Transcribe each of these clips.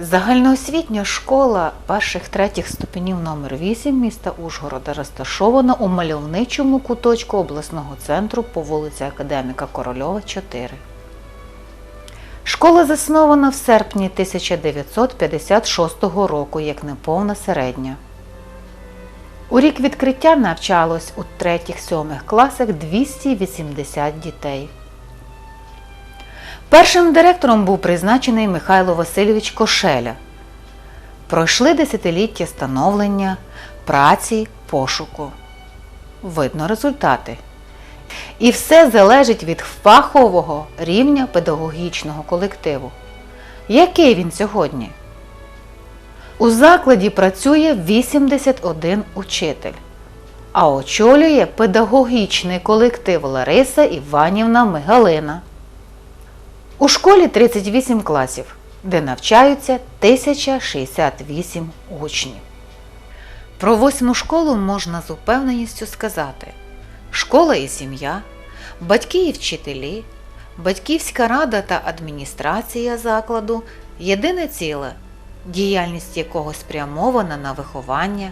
Загальноосвітня школа перших третіх ступенів номер 8 міста Ужгорода розташована у мальовничому куточку обласного центру по вулиці Академіка Корольова, 4. Школа заснована в серпні 1956 року як неповна середня. У рік відкриття навчалось у 3-7 класах 280 дітей. Першим директором був призначений Михайло Васильович Кошеля. Пройшли десятиліття становлення, праці, пошуку. Видно результати. І все залежить від фахового рівня педагогічного колективу. Який він сьогодні? У закладі працює 81 учитель, а очолює педагогічний колектив Лариса Іванівна Мигалина. У школі 38 класів, де навчаються 1068 учнів. Про восьму школу можна з упевненістю сказати: школа і сім'я, батьки і вчителі, батьківська рада та адміністрація закладу єдине ціле, діяльність якого спрямована на виховання,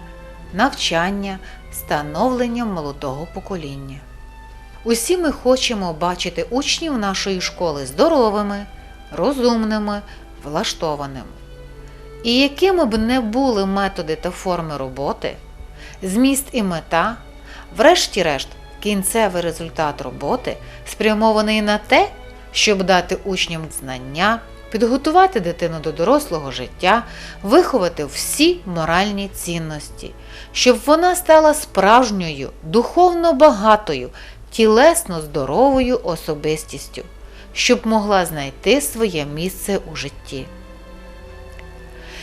навчання, становлення молодого покоління. Усі ми хочемо бачити учнів нашої школи здоровими, розумними, влаштованими. І якими б не були методи та форми роботи, зміст і мета, врешті-решт, кінцевий результат роботи спрямований на те, щоб дати учням знання, підготувати дитину до дорослого життя, виховати всі моральні цінності, щоб вона стала справжньою, духовно багатою, тілесно здоровою особистістю, щоб могла знайти своє місце у житті.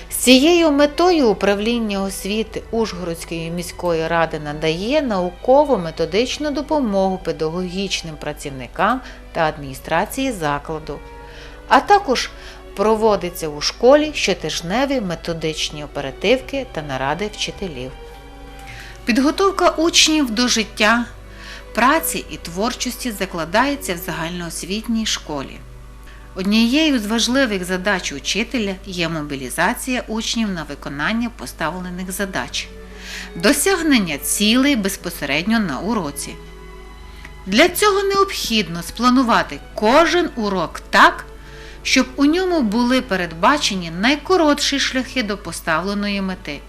З цією метою управління освіти Ужгородської міської ради надає науково-методичну допомогу педагогічним працівникам та адміністрації закладу, а також проводиться у школі щотижневі методичні оперативки та наради вчителів. Підготовка учнів до життя, праці і творчості закладається в загальноосвітній школі. Однією з важливих задач учителя є мобілізація учнів на виконання поставлених задач, досягнення цілей безпосередньо на уроці. Для цього необхідно спланувати кожен урок так, щоб у ньому були передбачені найкоротші шляхи до поставленої мети,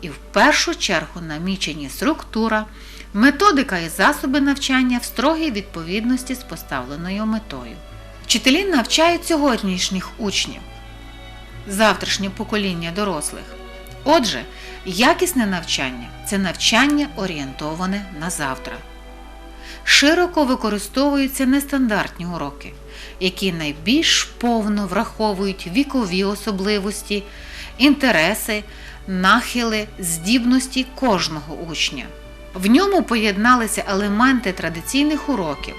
і в першу чергу намічені структура, методика і засоби навчання в строгій відповідності з поставленою метою. Вчителі навчають сьогоднішніх учнів, завтрашнє покоління дорослих. Отже, якісне навчання це навчання орієнтоване на завтра. Широко використовуються нестандартні уроки, які найбільш повно враховують вікові особливості, інтереси, нахили, здібності кожного учня. В ньому поєдналися елементи традиційних уроків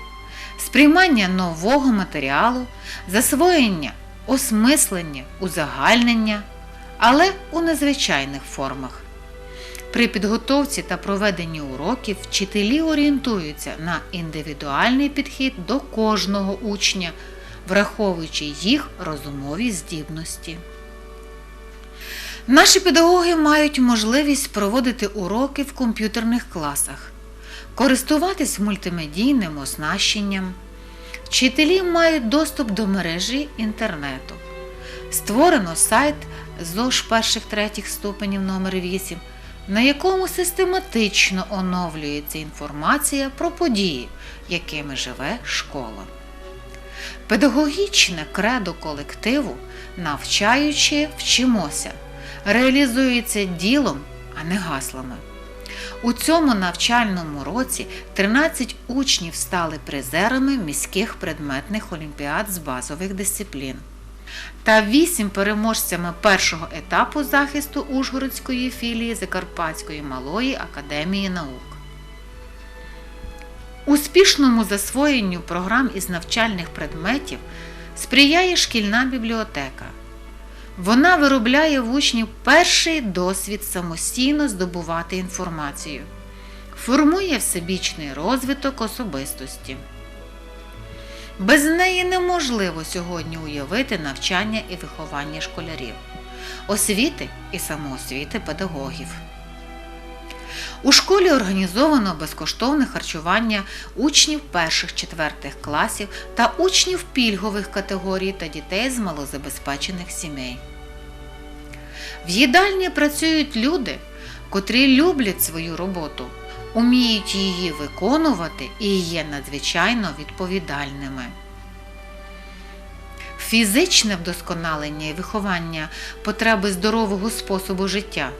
сприймання нового матеріалу, засвоєння, осмислення, узагальнення, але у незвичайних формах. При підготовці та проведенні уроків вчителі орієнтуються на індивідуальний підхід до кожного учня, враховуючи їх розумові здібності. Наші педагоги мають можливість проводити уроки в комп'ютерних класах користуватись мультимедійним оснащенням. Вчителі мають доступ до мережі інтернету. Створено сайт ЗОЖ перших третіх ступенів номер 8 на якому систематично оновлюється інформація про події, якими живе школа. Педагогічне кредо колективу, навчаючи, вчимося, реалізується ділом, а не гаслами. У цьому навчальному році 13 учнів стали призерами міських предметних олімпіад з базових дисциплін та 8 переможцями першого етапу захисту Ужгородської філії Закарпатської малої академії наук. Успішному засвоєнню програм із навчальних предметів сприяє шкільна бібліотека. Вона виробляє в учнів перший досвід самостійно здобувати інформацію, формує всебічний розвиток особистості. Без неї неможливо сьогодні уявити навчання і виховання школярів. освіти і самоосвіти педагогів. У школі організовано безкоштовне харчування учнів перших-четвертих класів та учнів пільгових категорій та дітей з малозабезпечених сімей. В їдальні працюють люди, котрі люблять свою роботу, уміють її виконувати і є надзвичайно відповідальними. Фізичне вдосконалення і виховання потреби здорового способу життя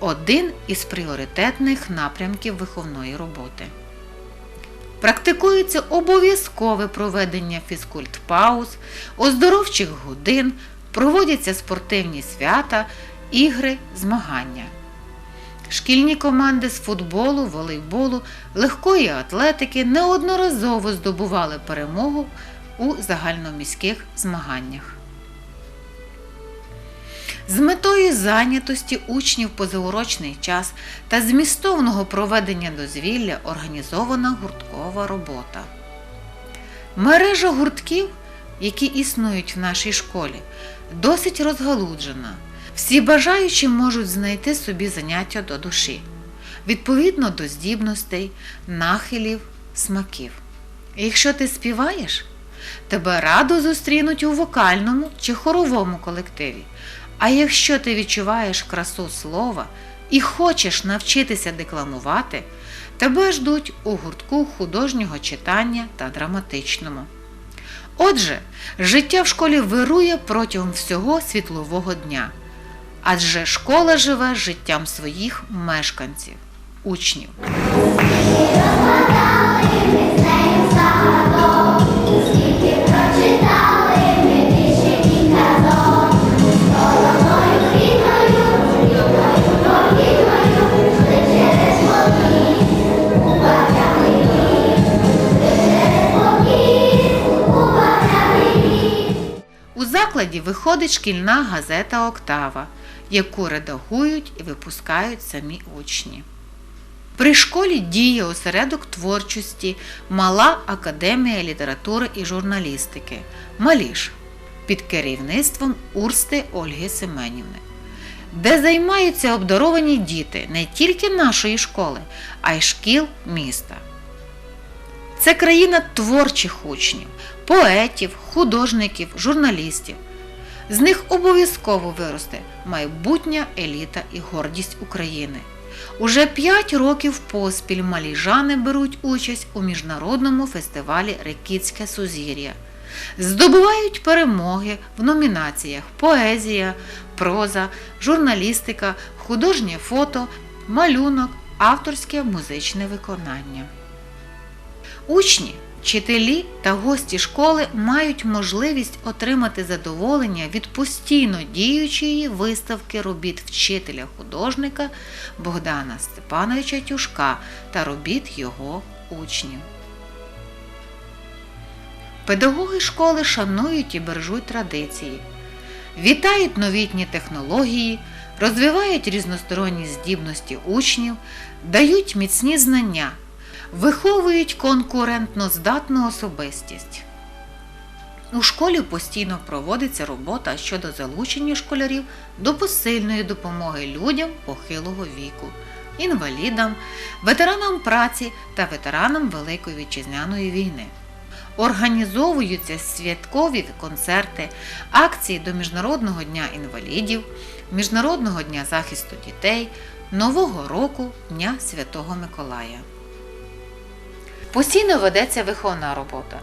один із пріоритетних напрямків виховної роботи. Практикується обов'язкове проведення фізкульт-пауз, оздоровчих годин, проводяться спортивні свята, ігри, змагання. Шкільні команди з футболу, волейболу, легкої атлетики неодноразово здобували перемогу у загальноміських змаганнях. З метою зайнятості учнів позаурочний час та змістовного проведення дозвілля організована гурткова робота. Мережа гуртків, які існують в нашій школі, досить розгалуджена. Всі бажаючі можуть знайти собі заняття до душі, відповідно до здібностей, нахилів, смаків. Якщо ти співаєш, тебе радо зустрінуть у вокальному чи хоровому колективі. А якщо ти відчуваєш красу слова і хочеш навчитися декламувати, тебе ждуть у гуртку художнього читання та драматичному. Отже, життя в школі вирує протягом всього світлового дня, адже школа живе життям своїх мешканців, учнів. Виходить шкільна газета Октава, яку редагують і випускають самі учні. При школі діє осередок творчості Мала академія літератури і журналістики Маліш під керівництвом Урсти Ольги Семенівни, де займаються обдаровані діти не тільки нашої школи, а й шкіл міста. Це країна творчих учнів, поетів, художників, журналістів. З них обов'язково виросте майбутня еліта і гордість України. Уже 5 років поспіль маліжани беруть участь у міжнародному фестивалі Рекітське Сузір'я. Здобувають перемоги в номінаціях Поезія, проза, журналістика, художнє фото, малюнок, авторське музичне виконання. Учні, вчителі та гості школи мають можливість отримати задоволення від постійно діючої виставки робіт вчителя-художника Богдана Степановича Тюшка та робіт його учнів. Педагоги школи шанують і бережуть традиції, вітають новітні технології, розвивають різносторонні здібності учнів, дають міцні знання виховують конкурентно здатну особистість. У школі постійно проводиться робота щодо залучення школярів до посильної допомоги людям похилого віку, інвалідам, ветеранам праці та ветеранам Великої Вітчизняної війни. Організовуються святкові концерти, акції до Міжнародного дня інвалідів, Міжнародного дня захисту дітей, Нового року Дня Святого Миколая. Постійно ведеться виховна робота.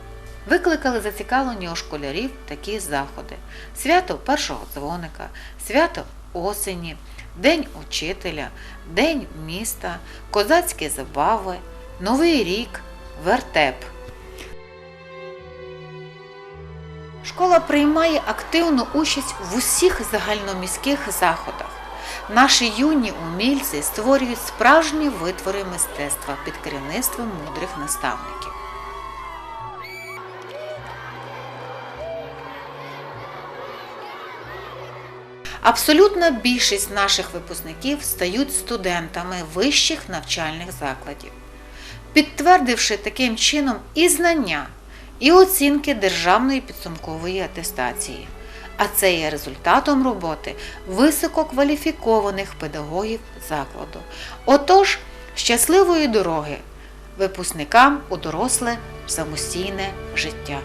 Викликали зацікавлені у школярів такі заходи: свято першого дзвоника, свято осені, День учителя, День міста, козацькі забави, Новий рік, вертеп. Школа приймає активну участь в усіх загальноміських заходах. Наші юні умільці створюють справжні витвори мистецтва під керівництвом мудрих наставників. Абсолютна більшість наших випускників стають студентами вищих навчальних закладів, підтвердивши таким чином і знання, і оцінки державної підсумкової атестації, а це є результатом роботи висококваліфікованих педагогів закладу. Отож, щасливої дороги випускникам у доросле самостійне життя.